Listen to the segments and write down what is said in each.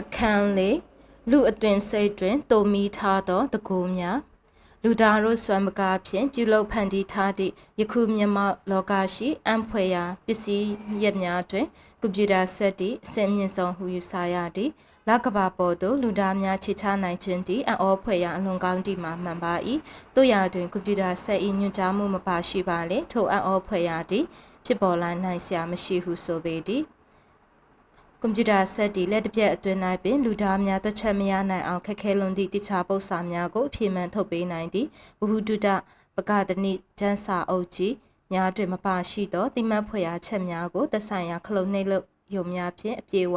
အခန်းလေးလူအတွင်စိတ်တွင်တုံမီထားသောတကူများလူသားတို့ဆွမ်းမကားဖြင့်ပြုလုပ်ဖန်တီးထားသည့်ယခုမြတ်မောက်လောကရှိအံဖွယ်ရာပစ္စည်းရက်များတွင်ကွန်ပျူတာဆက်သည့်အဆင့်မြင့်ဆုံးဟူယူဆရသည့်လကဘာပေါ်သို့လူသားများခြေချနိုင်ခြင်းသည်အံ့ဩဖွယ်ရာအလွန်ကောင်းသည့်မှာမှန်ပါ၏တို့ရာတွင်ကွန်ပျူတာဆက်၏ညွှန်ကြားမှုမပါရှိပါလေထိုအံ့ဩဖွယ်ရာသည်ဖြစ်ပေါ်လာနိုင်စရာမရှိဟုဆိုပေသည် ကွန်ပျူတာဆက်တီလက်တစ်ပြက်အတွင်း၌ပင်လူသားများတစ်ချက်မရနိုင်အောင်ခက်ခဲလွန်သည့်တခြားပု္ပ္ပာများကိုအပြေမှန်ထုတ်ပေးနိုင်သည့်ဘ ഹു တုတပကတနိကျန်းစာအုပ်ကြီးများတွင်မပါရှိသောတိမတ်ဖွယ်ရာချက်များကိုသက်ဆိုင်ရာခလုတ်နှိပ်လို့ယုံများဖြင့်အပြေဝ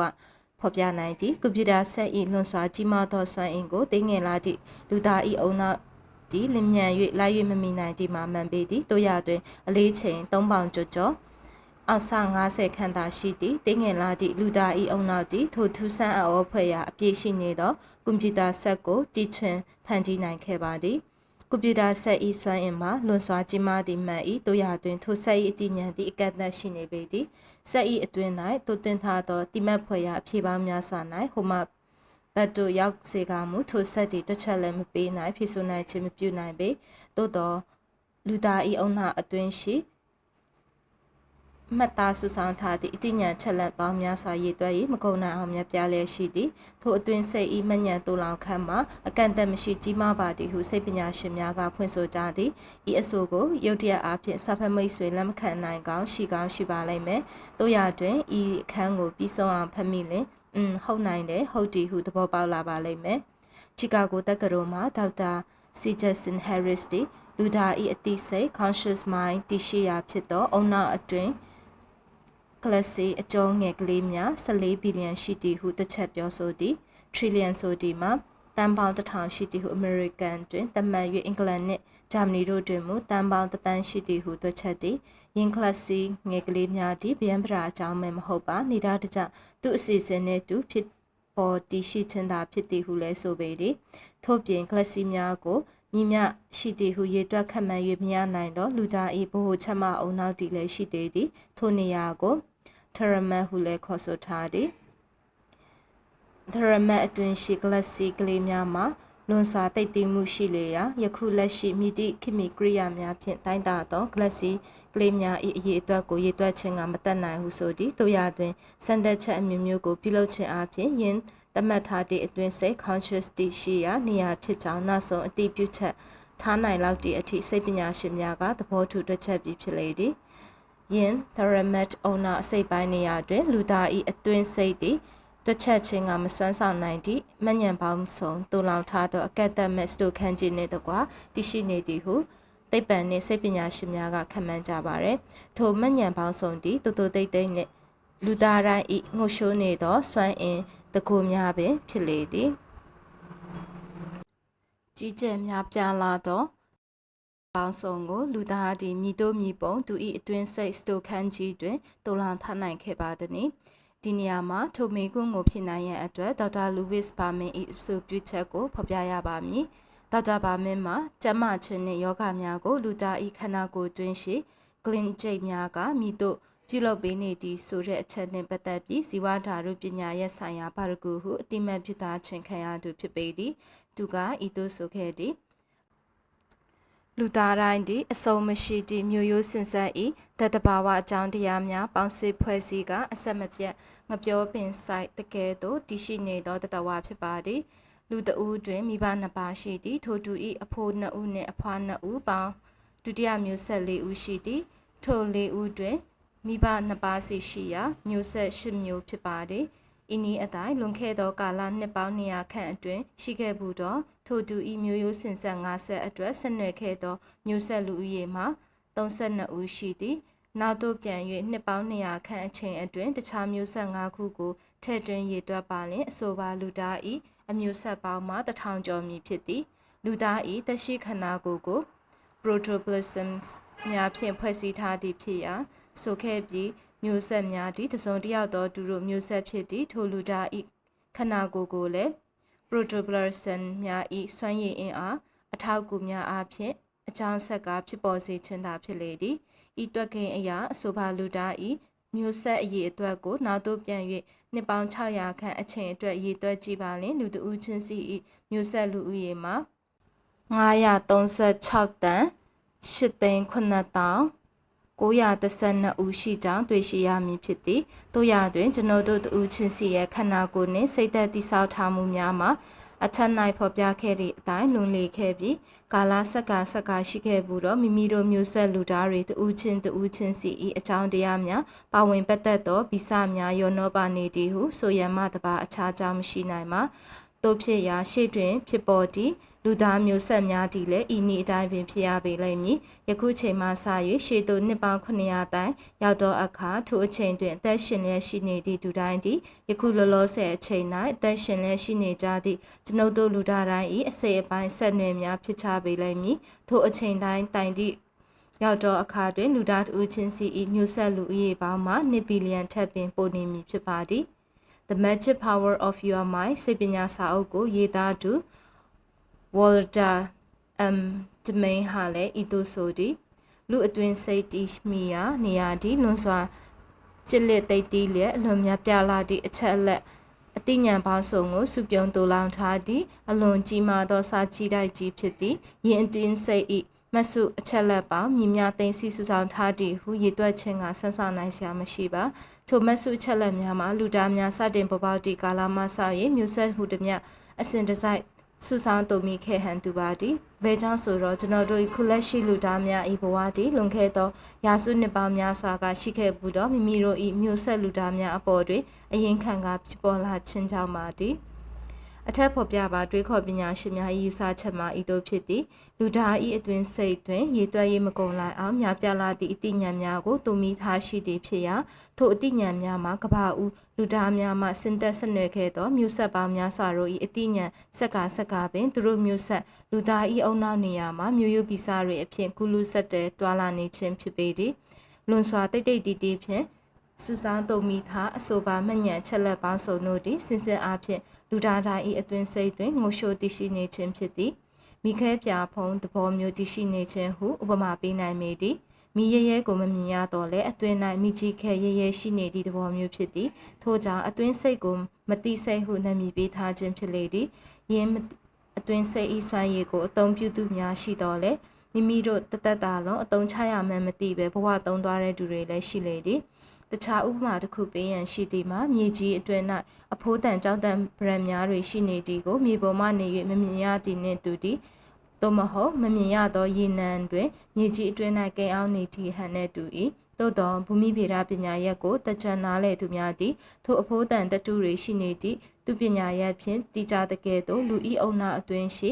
ဖော်ပြနိုင်သည့်ကွန်ပျူတာဆက်၏လွန်စွာကြီးမားသောစွမ်းအင်ကိုသိငယ်လာသည့်လူသား၏အုံနောက်ဒီလင်မြန်၍လိုက်၍မမီနိုင်သည့်မှာမှန်ပေသည်တို့ရတွင်အလေးချိန်3ပေါင်ကျော်ကျော် အောက်ဆ90ခန့်သာရှိသည့်တင်းငယ်လာသည့်လူသားဤအုံနောက်သည့်ထိုထူးဆန်းအအောဖွဲ့ရာအပြည့်ရှိနေသောကွန်ပျူတာဆက်ကိုတီထွင်ဖန်တီးနိုင်ခဲ့ပါသည်ကွန်ပျူတာဆက်ဤစွမ်းအင်မှာလွန်စွာကြီးမားသည့်မှန်ဤတို့ရာတွင်ထိုဆက်ဤအတည်ဉာဏ်သည့်အကန့်အသတ်ရှိနေပေသည်ဆက်ဤအတွင်း၌တိုးတင်ထားသောတိမတ်ဖွဲ့ရာအဖြေပေါင်းများစွာ၌ဟိုမှဘတ်တို့ရောက်စေကမူထိုဆက်သည့်တစ်ချက်လည်းမပေးနိုင်ဖြစ်ဆိုနိုင်ခြင်းမပြုနိုင်ပေသို့သောလူသားဤအုံနောက်အတွင်းရှိ မှတ်သားစုဆောင်ထားသည့်အတိညာချက်လက်ပေါင်းများစွာရည်တွဲ၍မကုန်နိုင်အောင်မြတ်ပြားလျက်ရှိသည်ထိုအတွင်စိတ်ဤမညံတူလောင်ခန့်မှာအကန့်အသတ်မရှိကြီးမားပါသည်ဟုစိတ်ပညာရှင်များကဖွင့်ဆိုကြသည်ဤအဆိုကိုရုတ်တရက်အားဖြင့်စာဖတ်မိတ်ဆွေလက်မခံနိုင်ကောင်းရှိကောင်းရှိပါလိမ့်မယ်တို့ရတွင်ဤအခန်းကိုပြီးဆုံးအောင်ဖတ်မိလင်อืมဟုတ်နိုင်တယ်ဟုတ်တယ်ဟုသဘောပေါက်လာပါလိမ့်မယ်ချီကာဂိုတက္ကသိုလ်မှာဒေါက်တာစီဂျက်ဆင်ဟယ်ရစ်တီလူဒါဤအသိစိတ် conscious mind တည်ရှိရာဖြစ်သောအုံနောက်အတွင် ကလစီအကျုံးငယ်ကလေးများ14ဘီလီယံရှိသည်ဟုတစ်ချက်ပြောဆိုသည် trillion ဆိုသည်မှာတန်ပေါင်းတစ်ထောင်ရှိသည်ဟု American တွင်သတ်မှတ်၍အင်္ဂလန်နှင့်ဂျာမနီတို့တွင်မူတန်ပေါင်းတစ်တန်းရှိသည်ဟုတွက်ချက်သည်ယင်ကလစီငယ်ကလေးများသည်ဗျံပရာအကြောင်းမဲမဟုတ်ပါနေတာတကြသူအစီအစဉ်နှင့်သူဖြစ်ပေါ်တည်ရှိခြင်းသာဖြစ်သည်ဟုလည်းဆိုပေသည်ထို့ပြင်ကလစီများကို မိမြရှိသည်ဟုရေတွက်ခတ်မှန်၍မရနိုင်တော့လူသား၏ဘ ਹੁ ချက်မအုံနောက်တည်လည်းရှိသေးသည်ထိုနေရာကိုထရမတ်ဟုလည်းခေါ်ဆိုထားသည်ထရမတ်အတွင်ရှိဂလက်စီကလေးများမှာလွန်စွာတိတ်တိမှုရှိလေရာယခုလက်ရှိမိတိခိမီကရိယာများဖြင့်တိုင်းတာသောဂလက်စီကလေးများ၏အရေးအတွက်ကိုရေတွက်ခြင်းကမတတ်နိုင်ဟုဆိုသည်တို့ရတွင်စံသက်ချက်အမျိုးမျိုးကိုပြုလုပ်ခြင်းအပြင်ယင် သတ်မှတ်ထားသည့်အတွင်စိတ် conscious တည်ရှိရာနေရာဖြစ်ကြောင်းနောက်ဆုံးအတိပြုချက်ထားနိုင်လောက်သည့်အထိစိတ်ပညာရှင်များကသဘောတူတွက်ချက်ပြီးဖြစ်လေသည်ယင် Theramet owner အစိတ်ပိုင်းနေရာတွင်လူသား၏အတွင်းစိတ်သည်တွက်ချက်ခြင်းကမစွမ်းဆောင်နိုင်သည့်မညံပေါင်းစုံတူလောင်ထားသောအကက်တက်မက်စတိုခန်းကြီးနှင့်တကွာတည်ရှိနေသည်ဟုသိပ္ပံနှင့်စိတ်ပညာရှင်များကခန့်မှန်းကြပါသည်ထိုမညံပေါင်းစုံသည်တူတူတိတ်တိတ်နှင့်လူသားတိုင်း၏ငှို့ရှိုးနေသောစွမ်းအင် တကူများပင် ဖြစ်လေသည်ကြီးကျယ်များပြားလာသောပေါင်းစုံကိုလူသားသည်မိတို့မိပုံသူ၏အတွင်းစိတ်စတိုခန်းကြီးတွင်တူလောင်ထားနိုင်ခဲ့ပါသည်။ဒီနေရာမှာထိုမေကွန်းကိုဖြစ်နိုင်ရန်အတွက်ဒေါက်တာလူးဝစ်ဘာမင်၏အဆိုပြုချက်ကိုဖော်ပြရပါမည်။ဒေါက်တာဘာမင်မှာကျန်းမာခြင်းနှင့်ယောဂများကို လူသား၏ခန္ဓာကိုယ်တွင်ရှိဂလင်ဂျိတ်များကမိတို့ ပြုလုပ်ပေးနေသည့်ဆိုတဲ့အချက်နှင့်ပတ်သက်ပြီးဇီဝဓာတုပညာရဲ့ဆိုင်ရာပါရဂူဟုအတိမတ်ပြုသားခြင်းခံရသူဖြစ်ပေသည်။သူကဤသို့ဆိုခဲ့သည်။လူသားတိုင်းသည်အစုံမရှိသည့်မျိုးရိုးစင်ဆက်၏တတဘာဝအကြောင်းတရားများပေါင်းစည်းဖွဲ့စည်းကအဆက်မပြတ်ငပြောပင်ဆိုင်တကယ်သို့တည်ရှိနေသောတတဝါဖြစ်ပါသည်လူတဦးတွင်မိဘနှစ်ပါးရှိသည်ထိုတူ၏အဖိုးနှစ်ဦးနှင့်အဖွားနှစ်ဦးပေါင်းဒုတိယမျိုးဆက်၄ဦးရှိသည်ထို၄ဦးတွင် မိဘနှစ်ပါးစီရှိရာမျိုးဆက်၈မျိုးဖြစ်ပါသည်ဤနည်းအတိုင်းလွန်ခဲ့သောကာလနှစ်ပေါင်း200ခန့်အတွင်းရှိခဲ့မှုသောထိုတူဤမျိုးရိုးစင်ဆက်50အတွက်ဆက်နွယ်ခဲ့သောမျိုးဆက်လူဦးရေမှာ32ဦးရှိသည်နောက်သို့ပြန်၍နှစ်ပေါင်း200ခန့်အချိန်အတွင်းတခြားမျိုးဆက်5ခုကိုထည့်သွင်းရည်တွက်ပါလျင်အဆိုပါလူသားဤအမျိုးဆက်ပေါင်းမှာတထောင်ကျော်မည်ဖြစ်သည်လူသားဤတရှိခန္ဓာကိုယ်ကို protoplasms များဖြင့်ဖွဲ့စည်းထားသည်ဖြစ်ရာ ဆိုခဲ့ပြီးမျိုးဆက်များသည်တစုံတစ်ယောက်သောသူတို့မျိုးဆက်ဖြစ်သည့်ထိုလူသားဤခန္ဓာကိုယ်ကိုလည်း protoplasm များဤစွမ်းရည်အင်အားအထောက်အကူများအားဖြင့်အကြောင်းဆက်ကဖြစ်ပေါ်စေခြင်းသာဖြစ်လေသည်ဤတွက်ကိန်းအရာအဆိုပါလူသားဤမျိုးဆက်အရေးအတွက်ကိုနောက်သို့ပြန်၍နှစ်ပေါင်း600ခန့်အချိန်အတွက်ရည်သွက်ကြည့်ပါလင်လူတဦးချင်းစီ၏မျိုးဆက်လူဦးရေမှာ936တန်8သိန်း9000 912ဦးရှိကြောင်းတွေ့ရှိရမည်ဖြစ်သည်တို့ရတွင်ကျွန်ုပ်တို့တူချင်းစီရဲ့ခန္ဓာကိုယ်နှင့်စိတ်သက်တိဆောက်ထားမှုများမှာအထက်၌ဖော်ပြခဲ့သည့်အတိုင်းလွန်လေခဲ့ပြီးကာလာဆက်ကဆက်ကရှိခဲ့ဘူးတော့မိမိတို့မျိုးဆက်လူသားတွေတူချင်းတူချင်းစီ၏အကြောင်းတရားများပါဝင်ပတ်သက်သောဗီဇများရောနောပါနေသည်ဟုဆိုရမှတပါအခြားကြောင်းမရှိနိုင်မှာ တို့ဖြစ်ရာရှေ့တွင်ဖြစ်ပေါ်သည့်လူသားမျိုးဆက်များတည်လည်းဤနည်းအတိုင်းပင်ဖြစ်ရပေလိမ့်မည်ယခုချိန်မှစ၍ရှေ့သို့နှစ်ပေါင်း900တိုင်ရောက်သောအခါထိုအချိန်တွင်အသက်ရှင်လျက်ရှိနေသည့်လူတိုင်းသည်ယခုလောလောဆယ်အချိန်၌အသက်ရှင်လျက်ရှိနေကြသည့်ကျွန်ုပ်တို့လူသားတိုင်း၏အစိအပိုင်းဆက်နွယ်များဖြစ်ချပေလိမ့်မည်ထိုအချိန်တိုင်းတိုင်သည့်ရောက်တော့အခါတွင်လူသားတူချင်းစီ၏မျိုးဆက်လူဦးရေပေါင်းမှ2ဘီလီယံထက်ပင်ပိုနေမည်ဖြစ်ပါသည် The Magic Power of Your Mind စိတ်ပညာစာအုပ်ကိုရေးသားသူ Walter M. Domain ဟာလည်းဤသို့ဆိုသည်လူအတွင်စိတ်တီမီယာနေရာဒီလွန်စွာကြစ်လက်သိပ်တီးလျက်အလွန်များပြလာသည့်အချက်အလက်အသိဉာဏ်ပေါင်းစုံကိုစုပြုံတူလောင်ထားသည့်အလွန်ကြီးမားသောစာကြည့်တိုက်ကြီးဖြစ်သည်ယင်အတွင်စိတ်ဤမဆုအချက်လက်ပေါင်းမြင်များသိသိစုဆောင်ထားသည့်ဟုရည်တွက်ခြင်းကဆန်းဆောင်နိုင်စရာမရှိပါ ထိုမဆုအချက်လက်များမှာလူသားများစတင်ပေါ်ပေါက်သည့်ကာလမှစ၍မျိုးဆက်ဟုသည်မြအစဉ်တစိုက်ဆူဆောင်တုံမိခဲ့ဟန်တူပါသည်ဘဲကြောင့်ဆိုတော့ကျွန်တော်တို့ခုလက်ရှိလူသားများဤဘဝသည်လွန်ခဲ့သောရာစုနှစ်ပေါင်းများစွာကရှိခဲ့ဘူးတော့မိမိတို့ဤမျိုးဆက်လူသားများအပေါ်တွင်အရင်ခံကဖြစ်ပေါ်လာခြင်းကြောင့်ပါသည် အထက်ဖော်ပြပါတွေးခေါ်ပညာရှင်များ၏ယူဆချက်မှာဤသို့ဖြစ်သည်လူသား၏အတွင်စိတ်တွင်ရေတွက်ရေးမကုန်လိုက်အောင်များပြလာသည့်အတိညာများကိုတူမီထားရှိသည်ဖြစ်ရာထိုအတိညာများမှာကဘာဦးလူသားများမှစင်သက်ဆက်နွယ်ခဲ့သောမျိုးဆက်ပေါင်းများစွာတို့၏အတိညာဆက်ကဆက်ကပင်သူတို့မျိုးဆက်လူသား၏အုံနောက်နေရာမှာမျိုးရိုးပီစာတွေအဖြစ်ကုလူဆက်တဲတွာလာနေခြင်းဖြစ်ပေသည်လွန်စွာတိတ်တိတ်တီးတီးဖြင့် စူဆောင်းတုံမိထားအဆိုပါမညံချက်လက်ပေါင်းစုံတို့သည်စင်စစ်အားဖြင့်လူသားတိုင်း၏အတွင်စိတ်တွင်ငိုရှိုတည်ရှိနေခြင်းဖြစ်သည်မိခဲပြဖုံးသဘောမျိုးတည်ရှိနေခြင်းဟုဥပမာပေးနိုင်ပေသည်မိရဲရဲကိုမမြင်ရတော့လဲအတွင်း၌မိကြီးခဲရဲရဲရှိနေသည့်သဘောမျိုးဖြစ်သည်ထို့ကြောင့်အတွင်းစိတ်ကိုမတိစိတ်ဟုနာမည်ပေးထားခြင်းဖြစ်လေသည်ယင်းအတွင်းစိတ်ဤစွမ်းရည်ကိုအသုံးပြုသူများရှိတော့လဲမိမိတို့တသက်တာလုံးအသုံးချရမှန်းမသိပဲဘဝသုံးသွားတဲ့သူတွေလည်းရှိလေသည် တခြားဥပမာတစ်ခုပေးရန်ရှိသည်မှာမြေကြီးအတွင်း၌အဖိုးတန်ကြောက်တန်ဗရန်များတွေရှိနေသည်ကိုမြေပေါ်မှနေ၍မမြင်ရသည်နှင့်တူသည်သို့မဟုတ်မမြင်ရသောရေနံတွင်မြေကြီးအတွင်း၌ကိန်းအောင်နေသည့်ဟန်နှင့်တူ၏သို့သောဘူမိဗေဒပညာရပ်ကိုတကြံနားလေသူများသည်ထိုအဖိုးတန်တတုတွေရှိနေသည့်သူပညာရပ်ဖြင့်တည်ကြတကယ်သို့လူဤအုံနာအတွင်းရှိ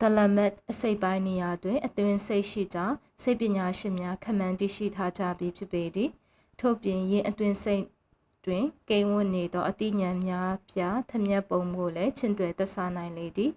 တလမတ်အစိပ်ပိုင်းနေရာတွင်အတွင်းစိတ်ရှိကြောင်းစိတ်ပညာရှင်များခန့်မှန်းသိရှိထားကြပြီးဖြစ်ပေသည် ထို့ပြင်ရင်အတွင်စိတ်တွင်ကိန်းဝတ်နေသောအတိညာများပြသမျက်ပုံကိုလည်းချင်တွယ်သက်စားနိုင်လေသည်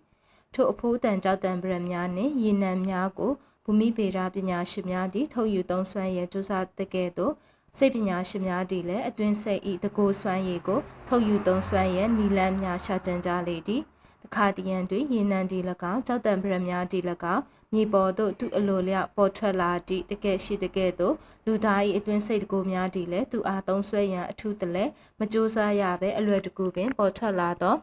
ထို့အဖိုးတန်ကြောက်တန်ပရများနှင့်ရေနံများကိုဘူမိဗေဒပညာရှင်များသည်ထုတ်ယူသုံးစွမ်းရကြိုးစားတကယ်သို့စိတ်ပညာရှင်များသည်လည်းအတွင်းစိတ်ဤတကိုစွမ်းရည်ကိုထုတ်ယူသုံးစွမ်းရနီလန်းများရှာကြံကြလေသည် တခါတရံတွင်ရေနံဒီ၎င်းကြောက်တံပရများဒီ၎င်းမြေပေါ်သို့သူအလိုလျောက်ပေါ်ထွက်လာသည့်တကယ်ရှိတကယ်သို့လူသား၏အတွင်းစိတ်တကူများဒီလည်းသူအားသုံးဆွဲရန်အထူးတလဲမကြိုးစားရဘဲအလွယ်တကူပင်ပေါ်ထွက်လာသော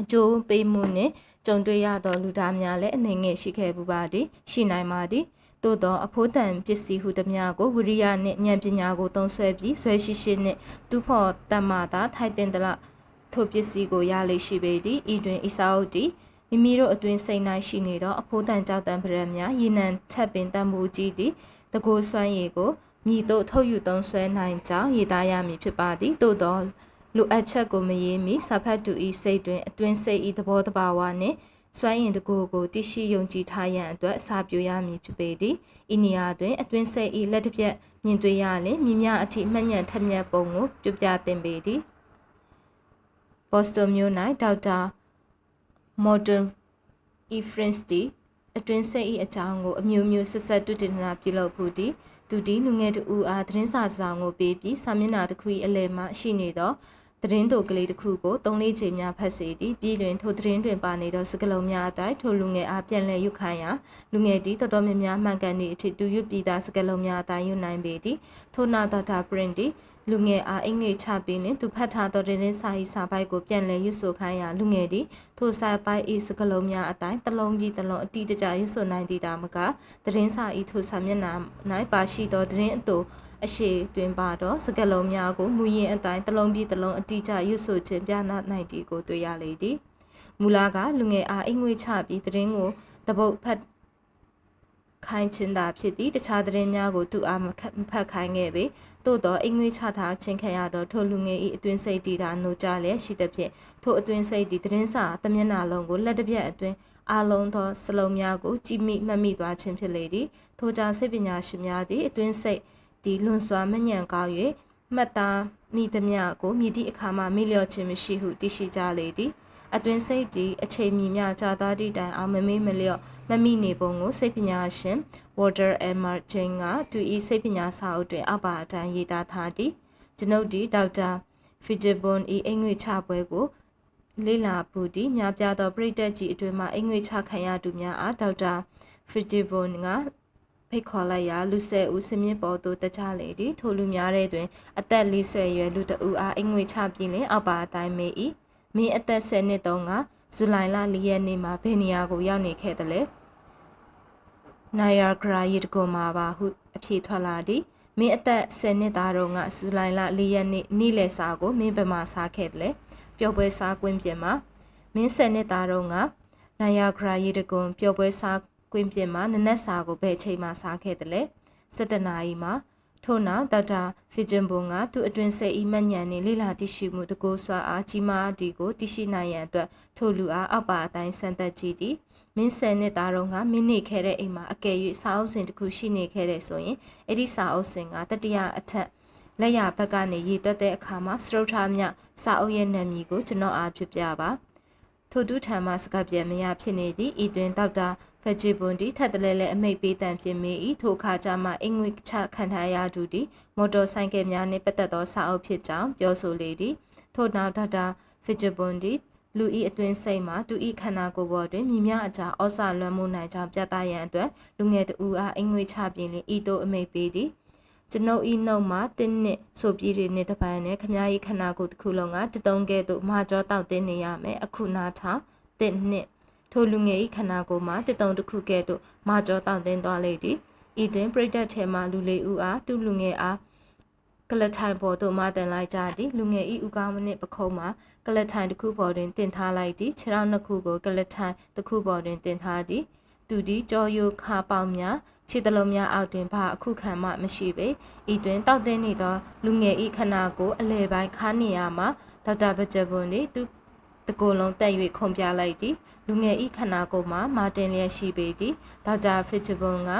အကျိုးပေးမှုနှင့်ကြုံတွေ့ရသောလူသားများလည်းအနေငယ်ရှိခဲ့ပူပါသည်ရှိနိုင်ပါသည်သို့သောအဖိုးတန်ပစ္စည်းဟုသမျှကိုဝိရိယနှင့်ဉာဏ်ပညာကိုသုံးဆွဲပြီးဆွဲရှိရှိနှင့်သူဖို့တမ္မာတာထိုက်တင်သလား ထိုပစ္စည်းကိုရလိရှိပေသည်ဤတွင်ဣစာအုပ်သည်မိမိတို့အတွင်းစိတ်၌ရှိနေသောအဖိုးတန်ကြောက်တံပရံများရေနံထက်ပင်တံမိုးကြီးသည်တကိုးစွမ်းရည်ကိုမြည်တို့ထုတ်ယူသုံးဆွဲနိုင်ကြောင်းရည်သားရမည်ဖြစ်ပါသည်သို့သောလူအပ်ချက်ကိုမရေးမီစာဖတ်သူဤစိတ်တွင်အတွင်းစိတ်ဤသဘောတဘာဝနှင့်စွမ်းရင်တကူကိုတရှိယုံကြည်ထားရန်အတွက်အစာပြိုရမည်ဖြစ်ပေသည်ဤနေရာတွင်အတွင်းစိတ်ဤလက်တစ်ပြက်မြင်တွေ့ရလင်မြင်များအထိမှတ်ညံထက်မြက်ပုံကိုပြပြသင်ပေသည် ဘော့စတွန်မြို့၌ဒေါက်တာ modern e-friends တီအတွင်းစိတ်၏အကြောင်းကိုအမျိုးမျိုးဆက်ဆက်တုတင်နာပြုလုပ်ဖို့တီသူဒီလူငယ်တူအားသတင်းစာဆောင်ကိုပေးပြီးစာမျက်နှာတစ်ခု၏အလယ်မှာရှိနေသောသတင်းတို့ကလေးတစ်ခုကိုသုံးလေးချိန်များဖတ်စေသည်ပြည်တွင်ထိုသတင်းတွင်ပါနေသောစကားလုံးများအတိုင်းထိုလူငယ်အားပြန်လည်ယူခိုင်းရာလူငယ်သည်တော်တော်များများမှန်ကန်သည့်အထိတူရွပြည်သားစကားလုံးများအတိုင်းယူနိုင်ပေသည်ထို့နောက် data print သည် လူငယ်အားအင်္ဂလိပ်ချပြီးလင်သူဖတ်ထားသောတင်းစာ၏စာပိုက်ကိုပြန်လည်ရွတ်ဆိုခိုင်းရာလူငယ်သည်ထိုစာပိုက်၏စကလုံးများအတိုင်းတစ်လုံးပြီးတစ်လုံးအတိအကျရွတ်ဆိုနိုင်သည်တာမကတင်းစာ၏ထိုစာမျက်နှာ၌ပါရှိသောတင်းအတူအရှိတွင်ပါတော့စကလုံးများကိုမူရင်အတိုင်းတစ်လုံးပြီးတစ်လုံးအတိအကျရွတ်ဆိုခြင်းပြနာနိုင်သည်ကိုတွေ့ရလေသည်မူလာကလူငယ်အားအင်္ဂလိပ်ချပြီးတင်းကိုတပုတ်ဖတ်ခိုင်းခြင်းသာဖြစ်သည့်တခြားသတင်းများကိုသူအားမဖတ်ခိုင်းခဲ့ပေ သို့သောအင်္ဂလိပ်ချထားခြင်းခံရသောထိုလူငယ်၏အတွင်းစိတ်တီတာနိုကြလျက်ရှိသဖြင့်ထိုအတွင်းစိတ်တီသတင်းစာတမျက်နှာလုံးကိုလက်တစ်ပြက်အတွင်းအလုံးသောစလုံးများကိုကြည်မိမှတ်မိသွားခြင်းဖြစ်လေသည်ထိုကြောင့်စိတ်ပညာရှင်များသည်အတွင်းစိတ်ဒီလွန်စွာမညံကောင်း၍မှတ်သားမိသမျှကိုမြည်သည့်အခါမှမိလျော့ခြင်းမရှိဟုသိရှိကြလေသည် အတွင်းစိတ်ဒီအချိန်မီမြကြာသားသည့်တိုင်အောင်မမေးမလျော့မမိနေပုံကိုစိတ်ပညာရှင် Water Emerging ကသူ၏စိတ်ပညာစာအုပ်တွင်အောက်ပါအတိုင်းရေးသားထားသည်ကျွန်ုပ်ဒီဒေါက်တာ Fijibon ၏အင်္ဂလိပ်ချပွဲကိုလေ့လာပူသည်များပြားသောပြည်သက်ကြီးအတွင်မှအင်္ဂလိပ်ချခံရသူများအားဒေါက်တာ Fijibon ကဖိတ်ခေါ်လိုက်ရာလူဆယ်ဦးစမြင့်ပေါ်သို့တကြလေသည်ထိုလူများတဲ့တွင် အသက်40ရွယ်လူတဦးအားအင်္ဂလိပ်ချပြီးလင်အောက်ပါအတိုင်းမေး၏ မင်းအသက်10နှစ်တုန်းကဇူလိုင်လ4ရက်နေ့မှာဘယ်နေရာကိုရောက်နေခဲ့သလဲနိုင်ယာဂရာရေတကွန်မှာပါဟုအဖြေထွက်လာသည်မင်းအသက်10နှစ်သားတော့ကဇူလိုင်လ4ရက်နေ့နေ့လယ်စာကိုမင်းဘယ်မှာစားခဲ့တယ်လဲပျော်ပွဲစားကွင်းပြင်မှာမင်း10နှစ်သားတော့ကနိုင်ယာဂရာရေတကွန်ပျော်ပွဲစားကွင်းပြင်မှာနနက်စာကိုဘယ်ချိန်မှစားခဲ့တယ်လဲ17နာရီမှာ ထို့နောက်ဒေါက်တာဖီဂျင်ဘွန်ကသူ့အတွင်စိတ်ဤမှတ်ဉာဏ်နှင့်လေ့လာသိရှိမှုတကိုးစွာအားကြီးမားသည်ကိုသိရှိနိုင်ရန်အတွက်ထိုလူအားအောက်ပါအတိုင်းစံသက်ကြည့်သည်မင်းဆယ်နှစ်သားတော့ကမင်းနေခဲ့တဲ့အိမ်မှာအကယ်၍စာအုပ်စင်တစ်ခုရှိနေခဲ့တဲ့ဆိုရင်အဲ့ဒီစာအုပ်စင်ကတတိယအထက်လက်ရဘက်ကနေရေတွက်တဲ့အခါမှာစရုထာမြစာအုပ်ရဲ့နာမည်ကိုကျွန်တော်အားပြပြပါထို့တူထံမှစကားပြန်မရဖြစ်နေသည့်ဤတွင်ဒေါက်တာ ဖက်ဂျီပွန်ဒီထက်တလဲလဲအမိတ်ပေးတန်ဖြစ်မိ၏ထိုအခါကျမှအင်္ဂလိပ်ချခံထားရသူသည်မော်တော်ဆိုင်ကယ်များနှင့်ပတ်သက်သောစာအုပ်ဖြစ်ကြောင်းပြောဆိုလေသည်ထို့နောက်ဒေါက်တာဖက်ဂျီပွန်ဒီလူဤအတွင်းစိတ်မှာသူဤခန္ဓာကိုယ်ပေါ်တွင်မြည်များအကြာဩစာလွှမ်းမိုးနိုင်ကြောင်းပြသရန်အတွက်လူငယ်တဦးအားအင်္ဂလိပ်ချပြင်းလင်ဤသို့အမိတ်ပေးသည်ကျွန်ုပ်ဤနှုတ်မှာတင်းနှစ်ဆိုပြည်တွေနဲ့တပံနဲ့ခမားဤခန္ဓာကိုယ်တစ်ခုလုံးကတတုံးကဲ့သို့မာကြောတောက်တင်းနေရမယ်အခုနာထောင်တင်းနှစ် ထိုလူငယ်၏ခန္ဓာကိုယ်မှာတစ်တုံတစ်ခုကဲ့သို့မာကြောတောင့်တင်းသွားလေသည်ဤတွင်ပရိသတ်ထဲမှလူလေးဦးအားသူ့လူငယ်အားကလထိုင်ပေါ်သို့မတင်လိုက်ကြသည်လူငယ်ဤဥကောင်းမနှင့်ပခုံးမှာကလထိုင်တစ်ခုပေါ်တွင်တင်ထားလိုက်သည်ခြေထောက်နှစ်ခုကိုကလထိုင်တစ်ခုပေါ်တွင်တင်ထားသည်သူသည်ကြောယိုခါပေါင်းများခြေတလုံးများအောက်တွင်ဘာအခုခံမှမရှိပေဤတွင်တောက်တင်းနေသောလူငယ်ဤခနာကိုအလဲပိုင်းခါနေရမှာဒေါက်တာဘကြပွန်သည်သူ တကိုယ်လုံးတက်၍ခုံပြလိုက်သည်လူငယ်ဤခန္ဓာကိုယ်မှာမာတင်လျက်ရှိပေသည်ဒေါက်တာဖစ်ချဘွန်က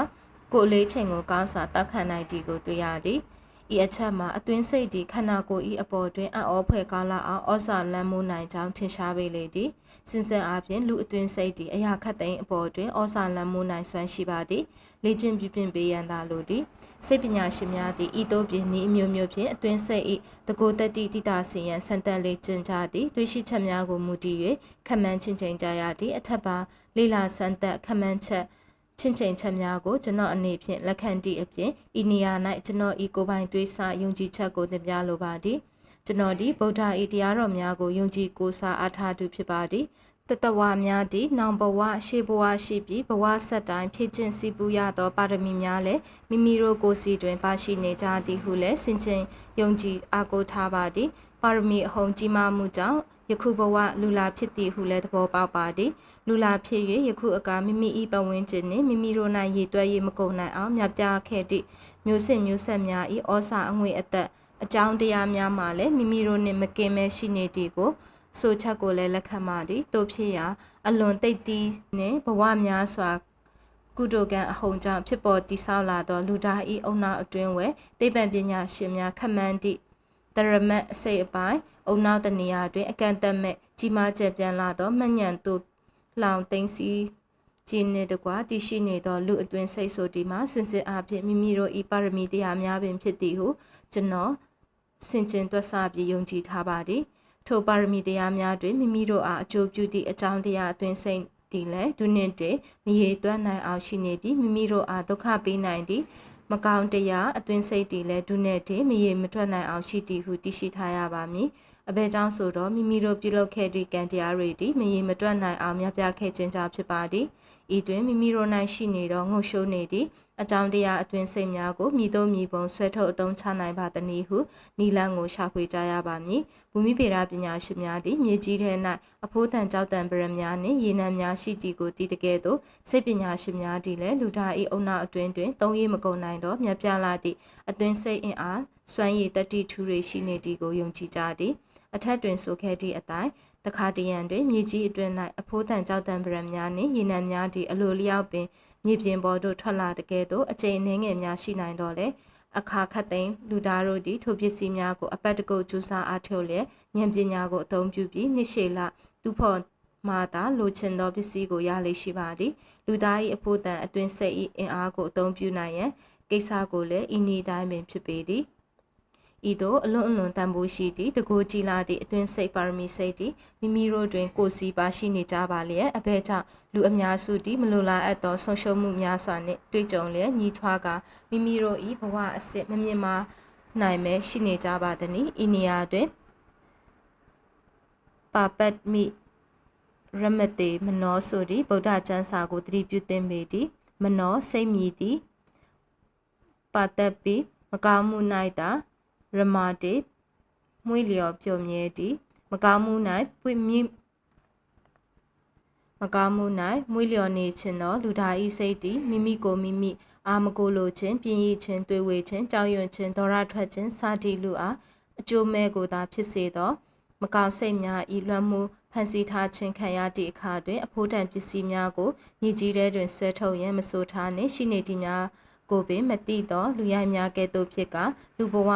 ကိုလေးချိန်ကိုကောင်းစွာတောက်ခံနိုင်သည်ကိုတွေ့ရသည် ဤအချက်မှာအတွင်းစိတ်ဒီခန္ဓာကိုယ်ဤအပေါ်တွင်အံ့ဩဖွယ်ကောင်းလာအောင်ဩဇာလမ်းမိုးနိုင်ကြောင်းထင်ရှားပေလေသည်စင်စင်အားဖြင့်လူအတွင်းစိတ်ဒီအရာခတ်သိမ်းအပေါ်တွင်ဩဇာလမ်းမိုးနိုင်စွမ်းရှိပါသည်လေ့ကျင့်ပြပြင်ပေးရန်သာလိုသည်စိတ်ပညာရှင်များသည်ဤသို့ပြင်နည်းအမျိုးမျိုးဖြင့်အတွင်းစိတ်၏တကိုတတိတိတာစီရန်စံတန်လေ့ကျင့်ကြသည်တွေးရှိချက်များကိုမူတည်၍ခမန်းချင်းချင်းကြရသည်အထက်ပါလေလာစံသက်ခမန်းချက် ချင်းချင်းချက်များကိုကျွန်တော်အနေဖြင့်လက်ခံသည့်အပြင်ဤနေရာ၌ကျွန်တော်ဤကိုပိုင်တွေးဆယုံကြည်ချက်ကိုတင်ပြလိုပါသည်ကျွန်တော်ဒီဗုဒ္ဓဤတရားတော်များကိုယုံကြည်ကိုးစားအားထားသူဖြစ်ပါသည်တတဝါများသည်နောင်ဘဝရှေးဘဝရှိပြီးဘဝဆက်တိုင်းဖြစ်ခြင်းစီပူရသောပါရမီများလည်းမိမိတို့ကိုယ်စီတွင်ပါရှိနေကြသည်ဟုလည်းစင်ချင်ယုံကြည်အားကိုးထားပါသည်ပါရမီအဟုန်ကြီးမားမှုကြောင့် ယခုဘဝလူလာဖြစ်သည်ဟုလည်းသဘောပေါက်ပါသည်လူလာဖြစ်၍ယခုအခါမိမိ၏ပဝန်းကျင်နှင့်မိမိတို့၌ရည်တွဲ၍မကုန်နိုင်အောင်မြပြခဲ့သည့်မျိုးစစ်မျိုးဆက်များ၏ဩစာအငွေအသက်အကြောင်းတရားများမှလည်းမိမိတို့နှင့်မကင်မဲရှိနေသည်ကိုဆိုချက်ကိုလည်းလက်ခံပါသည်တို့ဖြစ်ရာအလွန်တိတ်တီးနှင့်ဘဝများစွာကုတိုကန်အဟုန်ကြောင့်ဖြစ်ပေါ်တည်ဆောက်လာသောလူသား၏အုံနောက်အတွင်းဝဲသိပ္ပံပညာရှင်များခမှန်းသည့် တရမတ်အစိတ်အပိုင်းအုံနောက်တနေရာတွင်အကန့်အသတ်မဲ့ကြီးမားကျယ်ပြန့်လာသောမှညံသို့လောင်သိမ်းစီကျင်းနေတကွာတည်ရှိနေသောလူအတွင်းစိတ်ဆိုဒီမှာစင်စစ်အားဖြင့်မိမိတို့ဤပါရမီတရားများပင်ဖြစ်သည်ဟုကျွန်တော်စင်ကျင်တွက်ဆပြီးယုံကြည်ထားပါသည်။ထိုပါရမီတရားများတွင်မိမိတို့အားအကျိုးပြုသည့်အကြောင်းတရားအတွင်စိတ်တည်လဲဒုနှစ်တည်းမရေတွက်နိုင်အောင်ရှိနေပြီးမိမိတို့အားဒုက္ခပေးနိုင်သည့် မမကောင်းတရားအတွင်းစိတ်တည်လဲဒုနဲ့တည်မရေမထွက်နိုင်အောင်ရှိတည်ဟုတည်ရှိထားရပါမည်အဘဲကြောင့်ဆိုတော့မိမိတို့ပြုလုပ်ခဲ့သည့်ကံတရားတွေသည်မရေမတွက်နိုင်အောင်မြတ်ပြခဲ့ခြင်းကြောင့်ဖြစ်ပါသည်ဤတွင်မိမိတို့၌ရှိနေသောငုတ်ရှိုးနေသည့် အကြောင်းတရားအတွင်းစိတ်များကိုမြည်သို့မြည်ပုံဆွဲထုတ်အတုံးချနိုင်ပါသည်နည်းဟုနီလန်ကိုရှာဖွေကြရပါမည်ဘူမိဗေဒပညာရှင်များသည်မြေကြီးထဲ၌အဖိုးတန်ကြောက်တန်ပရများနှင့်ရေနံများရှိသည်ကိုတည်တကဲ့သို့စိတ်ပညာရှင်များသည်လည်းလူသား၏အုံနောက်အတွင်းတွင်သုံးရမကုန်နိုင်သောမြတ်ပြလာသည့်အတွင်းစိတ်အင်အားစွမ်းရည်တတိထူတွေရှိနေသည်ကိုယုံကြည်ကြသည်အထက်တွင်ဆိုခဲ့သည့်အတိုင်းတခါတရံတွင်မြေကြီးအတွင်း၌အဖိုးတန်ကြောက်တန်ပရများနှင့်ရေနံများသည့်အလိုလျောက်ပင် မြေပြင်ပေါ်သို့ထွက်လာတကယ်သို့အကျဉ်းနှင်းငယ်များရှိနိုင်တော့လေအခါခတ်သိမ်းလူသားတို့သည်ထိုပစ္စည်းများကိုအပတ်တကုတ်ကျူစာအားထုတ်လျက်ဉာဏ်ပညာကိုအသုံးပြုပြီးနှစ်ရှည်လသူဖို့မာတာလိုချင်သောပစ္စည်းကိုရလေရှိပါသည်လူသား၏အဖို့တန်အတွင်းစိတ်၏အင်အားကိုအသုံးပြုနိုင်ရန်ကိစ္စကိုလည်းဤနည်းတိုင်းပင်ဖြစ်ပေသည် ဤသို့အလွန်အလွန်တန်ဖိုးရှိသည့်တကူကြီးလာသည့်အတွင်းစိတ်ပါရမီစိတ်သည်မိမိတို့တွင်ကိုယ်စီပါရှိနေကြပါလျက်အဘဲကြောင့်လူအများစုသည်မလိုလားအပ်သောဆုံးရှုံးမှုများစွာနှင့်တွေ့ကြုံလျက်ညီထွားကမိမိတို့၏ဘဝအစစ်မမြင်မာနိုင်မဲရှိနေကြပါသည်။ဤနေရာတွင်ပါပတ်မိရမတေမနောဆိုသည့်ဗုဒ္ဓကျမ်းစာကိုတတိပြုသင်ပေသည်မနောစိတ်မြည်သည်ပါတက်ပိမကောင်းမှု၌သာ ရမာတေမွေလျော်ပြုံမြဲသည်မကောင်းမှု၌ပွင့်မြင့်မကောင်းမှု၌မွေလျော်နေခြင်းသောလူသား၏စိတ်သည်မိမိကိုမိမိအာမကိုလိုခြင်းပြင်းရခြင်းတွေးဝေခြင်းကြောက်ရွံ့ခြင်းဒေါရထွက်ခြင်းစသည်လူအားအကျိုးမဲ့ကိုသာဖြစ်စေသောမကောင်းစိတ်များဤလွှမ်းမှုဖန်ဆီးထားခြင်းခံရသည့်အခါတွင်အဖိုးတန်ပစ္စည်းများကိုမြေကြီးထဲတွင်ဆွဲထုတ်ရန်မဆိုထားနှင့်ရှိနေသည့်များကိုပင်မတိသောလူရိုက်များကဲ့သို့ဖြစ်ကလူဘဝ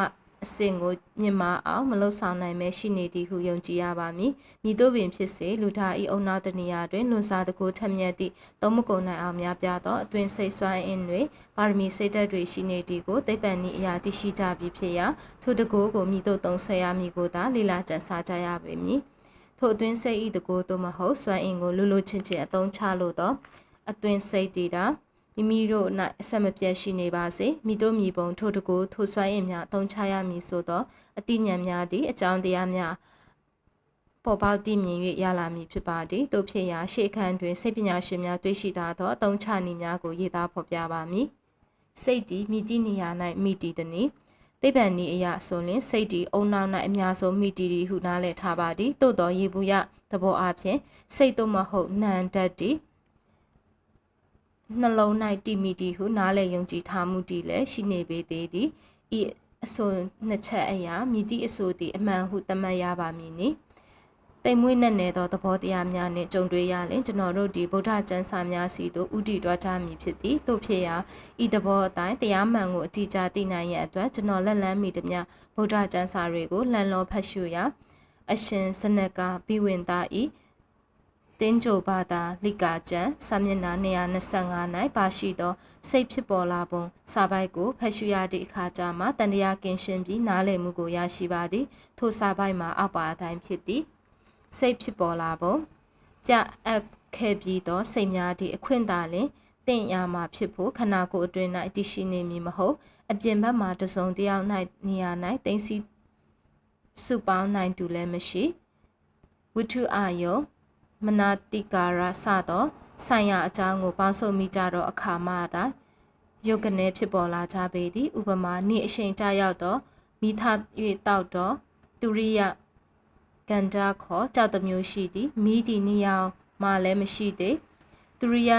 အစဉ်ကိုမြင့်မာအောင်မလုဆောင်နိုင်မဲရှိနေသည်ဟုယုံကြည်ရပါမည်မိတို့ပင်ဖြစ်စေလူသားဤအုံနောက်တနေရာတွင်လွန်စားတကူထက်မြက်သည့်သုံးမကုန်နိုင်အောင်များပြားသောအတွင်စိတ်ဆွမ်းအင်းတွေပါရမီစိတ်သက်တွေရှိနေသည်ကိုသိပ္ပံဤအရာသိရှိကြပြီးဖြစ်ရာထိုတကူကိုမိတို့သုံးဆွဲရမည်ကိုသာလေ့လာကြံစားကြရပေမည်ထိုအတွင်းစိတ်ဤတကူသို့မဟုတ်စွမ်းအင်ကိုလူလူချင်းချင်းအသုံးချလို့တော့အတွင်းစိတ်တည်တာ မိမိတို့၌အဆက်မပြတ်ရှိနေပါစေမိတို့မြည်ပုံထိုတကူထိုဆွမ်းအင်များအသုံးချရမည်ဆိုသောအတိညာများသည့်အကြောင်းတရားများပေါ်ပေါက်တည်မြင်၍ရလာမည်ဖြစ်ပါသည်တို့ဖြစ်ရာရှေ့ခန်းတွင်စိတ်ပညာရှင်များတွေ့ရှိထားသောအသုံးချနည်းများကိုရေးသားဖော်ပြပါမည်စိတ်သည်မိတိနေရာ၌မိတည်သည်သိပ္ပံနည်းအရာဆိုရင်စိတ်ဒီအုံနောက်၌အများဆုံးမိတီဒီဟုနားလည်ထားပါသည်သို့တော်ရေဘူးရသဘောအဖြစ်စိတ်သို့မဟုတ်နံတတ်သည် နှလုံး၌တည်မိသည်ဟုနားလည်ယုံကြည်ထားမှုတည်လည်းရှိနေပေသေးသည်ဤအဆိုနှစ်ချက်အရာမြည်သည့်အဆိုသည်အမှန်ဟုသတ်မှတ်ရပါမည်နီတိမ်မွေးနဲ့နေသောသဘောတရားများနှင့်ကြုံတွေ့ရလင်ကျွန်တော်တို့ဒီဗုဒ္ဓကျမ်းစာများစီတို့ဥတည်တွားကြမည်ဖြစ်သည်တို့ဖြစ်ရာဤသဘောအတိုင်းတရားမှန်ကိုအတိအကျသိနိုင်ရန်အတွက်ကျွန်တော်လက်လန်းမိသည်များဗုဒ္ဓကျမ်းစာတွေကိုလန်လောဖတ်ရှုရာအရှင်စနကဘိဝင်သားဤ တင်းကြိုဘာသာလိကာကျန်စာမျက်နှာ225၌ပါရှိသော စိတ်ဖြစ်ပေါ်လာပုံစာပိုက်ကိုဖတ်ရှုရသည့်အခါကျမှတန်တရားကင်းရှင်းပြီးနားလည်မှုကိုရရှိပါသည် ထိုစာပိုက်မှာအောက်ပါအတိုင်းဖြစ်သည်စိတ်ဖြစ်ပေါ်လာပုံကြအပ်ခဲ့ပြီးသောစိတ်များသည့်အခွင့်သာလင်တင့်ရမှာဖြစ်ဖို့ခန္ဓာကိုယ်အတွင်း၌တည်ရှိနေမည်မဟုတ်အပြင်ဘက်မှာတစုံတယောက်၌နေရာ၌တင်းစီစုပေါင်းနိုင်တူလည်းမရှိဝိထုအာယု မနာတိကာရစသောဆိုင်ရာအကြောင်းကိုပေါင်းစုံမိကြတော့အခါမှသာယုတ်ကနေဖြစ်ပေါ်လာကြပေသည်ဥပမာနိအရှိန်ကြရောက်သောမိထ၍တောက်သောတူရိယကန္တာခေါ်ကြောက်တမျိုးရှိသည်မိဒီနိယောင်မှလည်းမရှိသေးတူရိယ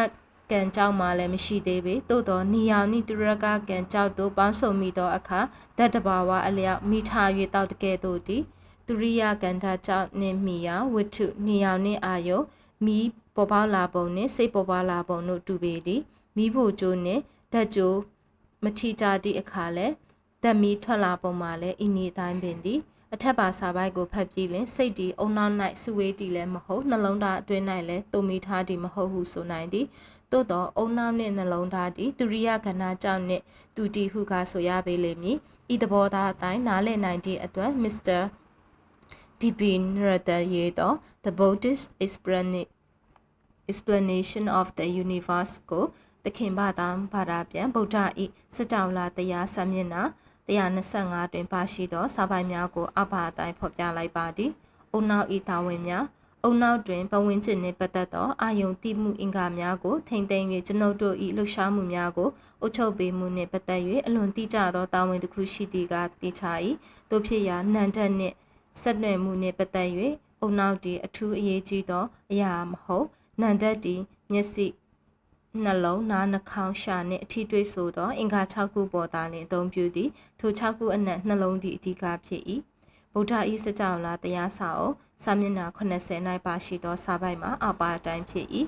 ကံကြောက်မှလည်းမရှိသေးပေသို့သောနီယောင်နိတူရကကံကြောက်တို့ပေါင်းစုံမိသောအခါဓာတ်တဘာဝအလျောက်မိထ၍တောက်တကဲ့သို့သည် သူရိယကန္တာကြောင့်နှင့်မိယဝိထုနေရောင်နှင့်အာယုမိပေါ်ပေါလာပုံနှင့်စိတ်ပေါ်ပေါလာပုံတို့တူပေသည်မိဖို့ကျိုးနှင့်ဓာတ်ကျိုးမထီကြသည့်အခါလဲဓာတ်မီထွက်လာပုံမှာလဲဤနည်းတိုင်းပင်သည်အထက်ပါစာပိုက်ကိုဖတ်ပြီးလင်စိတ်ဒီအုံနောက်၌စုဝေးတည်လည်းမဟုတ်နှလုံးသားအတွင်း၌လည်းတုံမီထားသည်မဟုတ်ဟုဆိုနိုင်သည်သို့သောအုံနောက်နှင့်နှလုံးသားသည်ဒုရိယကဏ္ဍကြောင့်နှင့်တူတီဟုကဆိုရပေလိမ့်မည်ဤသဘောသားအတိုင်းနားလည်နိုင်သည့်အတွက်မစ္စတာ Dipinrata Yedo, The Buddhist Explanation of the Universe ကိုသခင်ဘာသာဘာသာပြန်ဗုဒ္ဓဤစကြဝဠာတရားစာမျက်နှာ125တွင်ပါရှိသောစာပိုင်များကိုအဘအတိုင်းဖော်ပြလိုက်ပါသည်။အုံနောက်ဤတာဝန်များအုံနောက်တွင်ပဝင်းကျင်နှင့်ပတ်သက်သောအာယုံတိမှုအင်္ဂါများကိုထိမ့်သိမ်း၍ကျွန်ုပ်တို့၏လှုပ်ရှားမှုများကိုအုပ်ချုပ်ပေးမှုနှင့်ပတ်သက်၍အလွန်တိကျသောတာဝန်တစ်ခုရှိသည်ကသိချ၏တို့ဖြစ်ရာနန္ဒတ်နှင့် ဆက်နွယ်မှုနှင့်ပတ်သက်၍အုံနောက်သည်အထူးအရေးကြီးသောအရာမဟုတ်နန္ဒတ်သည်မျက်စိနှလုံးနားနှာခေါင်းရှာနှင့်အထီးတွေးဆိုသောအင်္ဂါ6ခုပေါ်သာလျှင်အသုံးပြုသည်ထို6ခုအနက်နှလုံးသည်အဓိကဖြစ်၏ဗုဒ္ဓဤစကြောလာတရားစာအုပ်စာမျက်နှာ80၌ပါရှိသောစာပိုက်မှာအပါအတိုင်းဖြစ်၏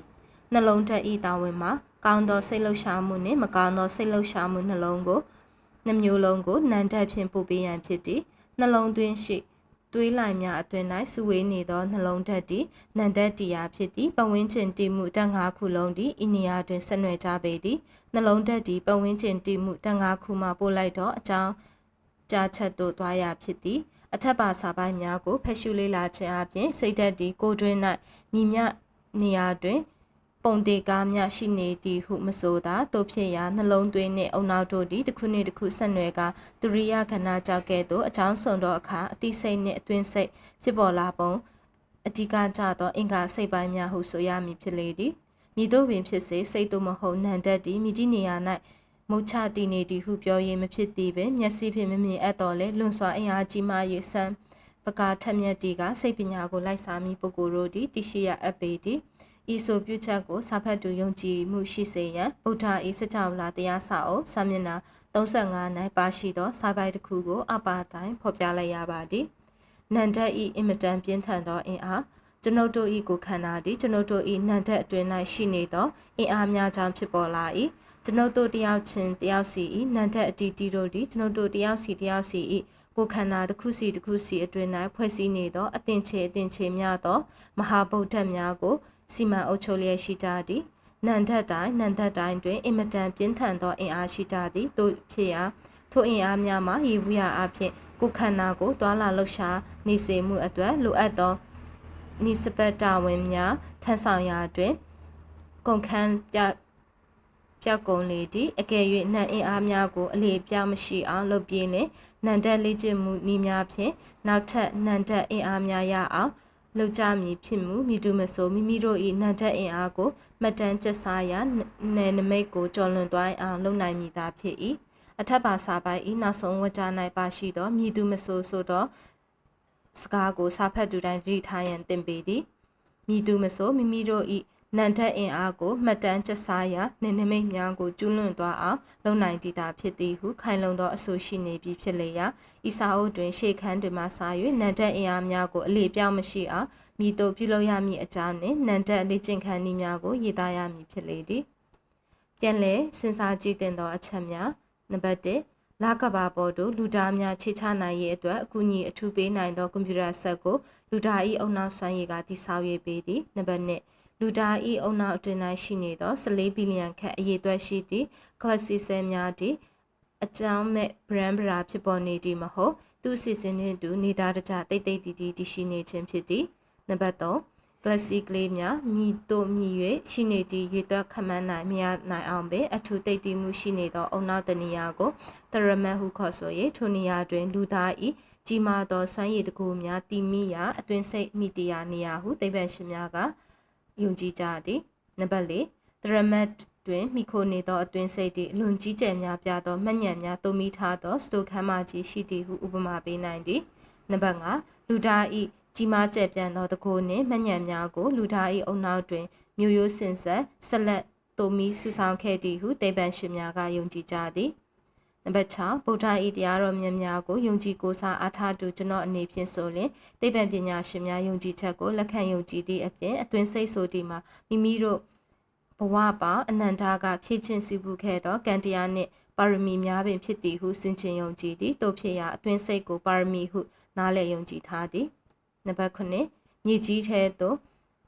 နှလုံးတက်ဤတာဝန်မှာကောင်းသောစိတ်လှုပ်ရှားမှုနှင့်မကောင်းသောစိတ်လှုပ်ရှားမှုနှလုံးကိုနှမျိုးလုံးကိုနံတက်ဖြင့်ပို့ပေးရန်ဖြစ်သည်နှလုံးသွင်းရှိ သွေးလိုင်များအတွင်၌စုဝေးနေသောနှလုံးဓာတ်သည်နန္ဒတ်တရားဖြစ်သည်ပဝင်းကျင်တည်မှုတန်ငါခုလုံးသည်ဤနေရာတွင်ဆက်နွယ်ကြပေသည်နှလုံးဓာတ်သည်ပဝင်းကျင်တည်မှုတန်ငါခုမှပို့လိုက်သောအကြောင်းကြားချက်သို့သွားရဖြစ်သည်အထက်ပါစာပိုင်းများကိုဖက်ရှုလေးလာခြင်းအပြင်စိတ်ဓာတ်သည်ကိုတွင်၌မိမြနေရာတွင် ပုံတေကားများရှိနေသည်ဟုမဆိုသာတို့ဖြစ်ရာနှလုံးသွင်းနှင့်အုံနောက်တို့သည်တစ်ခုနှင့်တစ်ခုဆက်နွယ်ကသူရိယခဏကြောက်ကဲ့သို့အကြောင်းဆုံးသောအခါအတိစိတ်နှင့်အတွင်းစိတ်ဖြစ်ပေါ်လာပုံအဓိကကြသောအင်္ဂါစိတ်ပိုင်းများဟုဆိုရမည်ဖြစ်လေသည်မိတို့ပင်ဖြစ်စေစိတ်တို့မဟုတ်နံတတ်သည်မိတိနေရာ၌မုတ်ချတည်နေသည်ဟုပြောရင်မဖြစ်သည်ပင်မျက်စိဖြင့်မမြင်အပ်တော်လဲလွန်စွာအင်အားကြီးမှ၍ဆန်းပကာထက်မြက်တီကစိတ်ပညာကိုလိုက်စားမိပုဂ္ဂိုလ်တို့သည်တရှိရအပ်ပေသည် ဤဆိုပြုချက်ကိုစာဖတ်သူယုံကြည်မှုရှိစေရန်ဗုဒ္ဓဤစကြဝဠာတရားစာအုပ်စာမျက်နှာ35၌ပါရှိသောစာပိုက်တစ်ခုကိုအပါတိုင်းဖော်ပြလိုက်ရပါသည်နန္ဒတ်ဤအင်မတန်ပြင်းထန်သောအင်အားကျွန်ုပ်တို့ဤကိုခန္ဓာသည်ကျွန်ုပ်တို့ဤနန္ဒတ်အတွင်း၌ရှိနေသောအင်အားများကြောင့်ဖြစ်ပေါ်လာ၏ကျွန်ုပ်တို့တယောက်ချင်းတယောက်စီဤနန္ဒတ်အတီတီတို့သည်ကျွန်ုပ်တို့တယောက်စီတယောက်စီဤကိုခန္ဓာတစ်ခုစီတစ်ခုစီအတွင်း၌ဖွဲ့စည်းနေသောအသင်ချေအသင်ချေများသောမဟာဗုဒ္ဓများကို စီမံအုပ်ချုပ်လျက်ရှိကြသည်နန္ဒတ်တိုင်းနန္ဒတ်တိုင်းတွင်အင်မတန်ပြင်းထန်သောအင်အားရှိကြသည်တို့ဖြစ်ရာထိုအင်အားများမှာရေဘူးရအဖြစ်ကိုခန္ဓာကိုတွာလာလှုပ်ရှားနေစေမှုအတွက်လိုအပ်သောနိစပတ်တာဝန်များထမ်းဆောင်ရာတွင်ကုန်ခန်းပြပြောက်ကုန်လေသည်အကယ်၍နံအင်အားများကိုအလေပြမရှိအောင်လုပ်ပြင်းလင်နံတက်လေ့ကျင့်မှုနည်းများဖြင့်နောက်ထပ်နံတက်အင်အားများရအောင် လောက်ကြမည်ဖြစ်မှုမိတူမဆိုမိမိတို့၏နံတက်အင်အားကိုမှတ်တမ်းကျက်စားရနယ်နမိတ်ကိုကြော်လွန်သွားအောင်လုပ်နိုင်မည်သာဖြစ်၏အထက်ပါစာပိုက်၏နောက်ဆုံးဝကြ၌ပါရှိသောမိတူမဆိုဆိုသောစကားကိုစာဖတ်သူတိုင်းတတိထားရန်သင်ပေသည်မိတူမဆိုမိမိတို့၏ နန်ထက်အင်အားကိုမှတ်တမ်းကျဆာရာနေနမိတ်များကိုကျူးလွန်သွားအောင်လုံနိုင်တည်တာဖြစ်သည်ဟုခိုင်လုံသောအဆိုရှိနေပြီးဖြစ်လေရာဤစာအုပ်တွင်ရှေ့ခန်းတွင်မှစာ၍နန်ထက်အင်အားများကိုအလေပြောင်းမရှိအောင်မိတို့ပြုလုပ်ရမည့်အကြောင်းနှင့်နန်ထက်လေ့ကျင့်ခန်းနည်းများကိုရေးသားရမည်ဖြစ်လေသည်ပြန်လည်စဉ်းစားကြည့်တင်သောအချက်များနံပါတ်1လာကဘာပေါ်တို့လူသားများခြေချနိုင်ရေးအတွက်အကူအညီအထူးပေးနိုင်သောကွန်ပျူတာဆက်ကိုလူသား၏အုံနောက်ဆွမ်းရည်ကတည်ဆောက်၍ပေးသည်နံပါတ်2 လူသား၏အုံနောက်အတွင်း၌ရှိနေသော14ဘီလီယံခန့်အရေးအတွက်ရှိသည့် classic ဆဲများသည့်အကြောင်းမဲ့ brand ဗရာဖြစ်ပေါ်နေသည်မဟုတ်သူစီစဉ်နှင့်တူနေသားတကြတိတ်တိတ်တီတီတရှိနေခြင်းဖြစ်သည်နံပါတ်3 classic လေးများမြည်တို့မြည်၍ရှိနေသည့်ရွေသွက်ခမန်းနိုင်မြင်နိုင်အောင်ပင်အထူးတိတ်တီမှုရှိနေသောအုံနောက်တနေရာကိုတရမတ်ဟုခေါ်ဆို၍ထိုနေရာတွင်လူသား၏ကြီးမားသောစွမ်းရည်တကူများတီမိရာအတွင်းစိတ်မီတီယာနေရာဟုသိပ္ပံရှင်များက ယုံကြည်ကြသည်နံပါတ်၄ဒရမတ်တွင်မိခိုနေသောအတွင်းစိတ်သည်အလွန်ကြီးကျယ်များပြားသောမှတ်ဉဏ်များတုံမိထားသောစတိုခမ်းမကြီးရှိသည်ဟုဥပမာပေးနိုင်သည်နံပါတ်၅လူသား၏ကြီးမားကျယ်ပြန့်သောတကိုးနှင့်မှတ်ဉဏ်များကိုလူသား၏အုံနောက်တွင်မျိုးရိုးစင်ဆက်ဆက်လက်တုံမိစုဆောင်ခဲ့သည်ဟုတေပန်ရှင်များကယုံကြည်ကြသည် နံပါတ်6ဗုဒ္ဓ၏တရားတော်မြတ်များကိုယုံကြည်ကိုးစားအားထားသူကျွန်တော်အနေဖြင့်ဆိုရင်သိပ္ပံပညာရှင်များယုံကြည်ချက်ကိုလက်ခံယုံကြည်သည့်အပြင်အတွင်းစိတ်ဆိုသည်မှာမိမိတို့ဘဝပါအနန္တကဖြည့်ချင်းစီပူခဲ့သောကံတရားနှင့်ပါရမီများပင်ဖြစ်သည်ဟုစင်ချင်ယုံကြည်သည်တို့ဖြစ်ရာအတွင်းစိတ်ကိုပါရမီဟုနားလည်ယုံကြည်ထားသည်နံပါတ်9ညီကြီးထဲသို့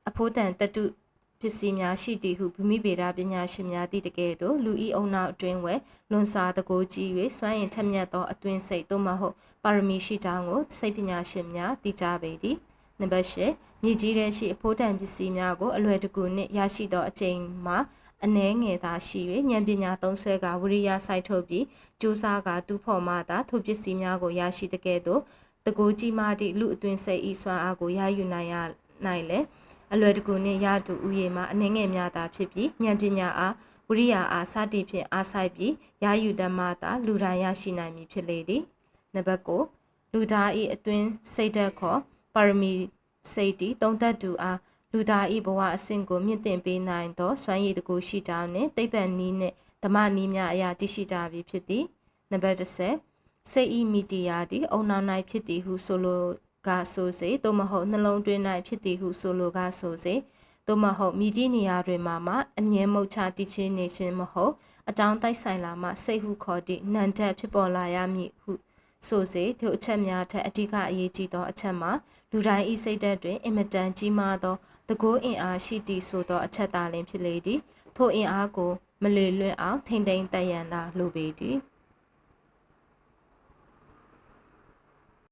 အဖို့တန်တတု ပစ္စည်းများရှိသည်ဟုဘူမိဗေဒပညာရှင်များသိတကယ်တော့လူဤအုံနောက်အတွင်းဝဲလွန်စာတကိုးကြီး၍စွမ်းရင်ထက်မြက်သောအတွင်းစိတ်သို့မဟုတ်ပါရမီရှိကြောင်းကိုစိတ်ပညာရှင်များသိကြပေသည်နံပါတ်၈မြေကြီးထဲရှိအဖို့တန်ပစ္စည်းများကိုအလွယ်တကူနှင့်ရရှိသောအချိန်မှာအနှဲငယ်သာရှိ၍ဉာဏ်ပညာသုံးဆွဲကဝိရိယစိုက်ထုတ်ပြီးကြိုးစားကတူးဖော်မှသာထိုပစ္စည်းများကိုရရှိတဲ့ကဲ့သို့တကိုးကြီးမားသည့်လူအတွင်စိတ်ဤစွမ်းအားကိုရယူနိုင်ရနိုင်လေ အလွယ်တကူနှင့်ရတူဥယေမှာအနှဲငယ်များသာဖြစ်ပြီးဉာဏ်ပညာအားဝိရိယအားစသည်ဖြင့်အားဆိုင်ပြီးရယူတတ်မှသာလူတိုင်းရရှိနိုင်မည်ဖြစ်လေသည်နံပါတ်9လူသား၏အတွင်စိတ်ဓာတ်ခေါ်ပါရမီစိတ်တည်သုံးသက်သူအားလူသား၏ဘဝအဆင့်ကိုမြင့်တင်ပေးနိုင်သောစွမ်းရည်တကူရှိကြောင်းနှင့်သိပ္ပံနည်းနှင့်ဓမ္မနည်းများအရာတည်ရှိကြပြီဖြစ်သည်နံပါတ်10စိတ်ဤမီဒီယာသည်အုံနောက်၌ဖြစ်သည်ဟုဆိုလို ကဆိုစေသို့မဟုတ်နှလုံးတွင်း၌ဖြစ်သည်ဟုဆိုလိုကဆိုစေသို့မဟုတ်မိကြီးနေရာတွင်မှမှအမြဲမုတ်ချတည်ချင်းနေခြင်းမဟုတ်အကြောင်းတိုက်ဆိုင်လာမှစိတ်ဟုခေါ်သည့်နံတက်ဖြစ်ပေါ်လာရမည်ဟုဆိုစေထိုအချက်များထက်အဓိကအရေးကြီးသောအချက်မှာလူတိုင်းဤစိတ်ဓာတ်တွင်အင်မတန်ကြီးမားသောတကိုးအင်အားရှိသည့်ဆိုသောအချက်သာလျှင်ဖြစ်လေသည်ထိုအင်အားကိုမလေလွင့်အောင်ထိမ့်သိမ်းတတ်ရန်သာလိုပေသည်